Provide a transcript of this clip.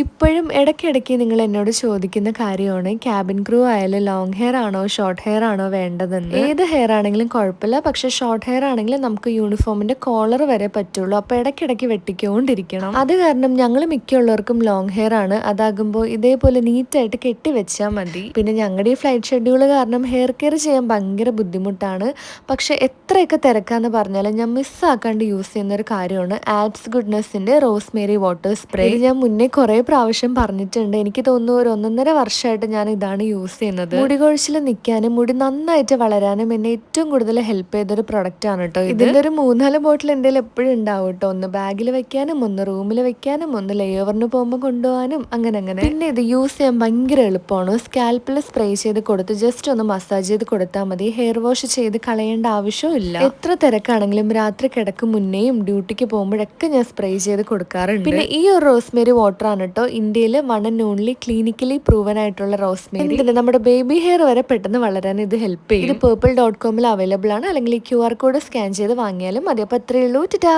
ഇപ്പോഴും ഇടയ്ക്കിടയ്ക്ക് നിങ്ങൾ എന്നോട് ചോദിക്കുന്ന കാര്യമാണ് ക്യാബിൻ ക്രൂ ആയാലും ലോങ് ഹെയർ ആണോ ഷോർട്ട് ഹെയർ ആണോ വേണ്ടതെന്ന്. ഏത് ഹെയർ ആണെങ്കിലും കുഴപ്പമില്ല പക്ഷെ ഷോർട്ട് ഹെയർ ആണെങ്കിലും നമുക്ക് യൂണിഫോമിന്റെ കോളർ വരെ പറ്റുള്ളൂ. അപ്പോൾ ഇടയ്ക്കിടയ്ക്ക് വെട്ടിക്കൊണ്ടിരിക്കണം. അത് കാരണം ഞങ്ങൾ മിക്കുള്ളവർക്കും ലോങ് ഹെയർ ആണ്. അതാകുമ്പോൾ ഇതേപോലെ നീറ്റായിട്ട് കെട്ടി വെച്ചാൽ മതി. പിന്നെ ഞങ്ങളുടെ ഈ ഫ്ലൈറ്റ് ഷെഡ്യൂൾ കാരണം ഹെയർ കെയർ ചെയ്യാൻ ഭയങ്കര ബുദ്ധിമുട്ടാണ്. പക്ഷെ എത്രയൊക്കെ തിരക്കാന്ന് പറഞ്ഞാലും ഞാൻ മിസ്സാക്കാണ്ട് യൂസ് ചെയ്യുന്ന ഒരു കാര്യമാണ് ആൽപ്സ് ഗുഡ്നെസ്സിന്റെ റോസ്മേരി വാട്ടർ സ്പ്രേ ഞാൻ മുന്നേ കുറേ പ്രാവശ്യം പറഞ്ഞിട്ടുണ്ട്. എനിക്ക് തോന്നുന്നു ഒരു ഒന്നൊന്നര വർഷമായിട്ട് ഞാൻ ഇതാണ് യൂസ് ചെയ്യുന്നത്. മുടി കൊഴിച്ചിൽ നിൽക്കാനും മുടി നന്നായിട്ട് വളരാനും എന്നെ ഏറ്റവും കൂടുതൽ ഹെൽപ്പ് ചെയ്തൊരു പ്രൊഡക്റ്റ് ആണ് കേട്ടോ ഇതിന്റെ ഒരു മൂന്നാൽ ബോട്ടിൽ എന്റെ എപ്പോഴും ഉണ്ടാവും കേട്ടോ ഒന്ന് ബാഗിൽ വെക്കാനും ഒന്ന് റൂമിൽ വെക്കാനും ഒന്ന് ലേ ഓവറിന് പോകുമ്പോൾ കൊണ്ടുപോകാനും അങ്ങനെ അങ്ങനെ. പിന്നെ ഇത് യൂസ് ചെയ്യാൻ ഭയങ്കര എളുപ്പമാണ്. സ്കാൽപ്പിൽ സ്പ്രേ ചെയ്ത് കൊടുത്ത് ജസ്റ്റ് ഒന്ന് മസാജ് ചെയ്ത് കൊടുത്താൽ മതി. ഹെയർ വാഷ് ചെയ്ത് കളയേണ്ട ആവശ്യമില്ല എത്ര തിരക്കാണെങ്കിലും രാത്രി കിടക്കും മുന്നേയും ഡ്യൂട്ടിക്ക് പോകുമ്പോഴൊക്കെ ഞാൻ സ്പ്രേ ചെയ്ത് കൊടുക്കാറുണ്ട്. പിന്നെ ഈ ഒരു റോസ്മേരി വാട്ടർ ആണ് കേട്ടോ ഇന്ത്യയിൽ one and only clinically proven ആയിട്ടുള്ള റോസ്മേരി. ഇതിന് നമ്മുടെ ബേബി ഹെയർ വരെ പെട്ടെന്ന് വളരാൻ ഇത് ഹെൽപ്പ് ചെയ്യും. ഇത് പേർപ്പിൾ ഡോട്ട് കോമിൽ അവൈലബിൾ ആണ്. അല്ലെങ്കിൽ ക്യു ആർ കോഡ് സ്കാൻ ചെയ്ത് വാങ്ങിയാലും മതി. അപ്പൊ അത്രയേ ഉള്ളൂ. ടാ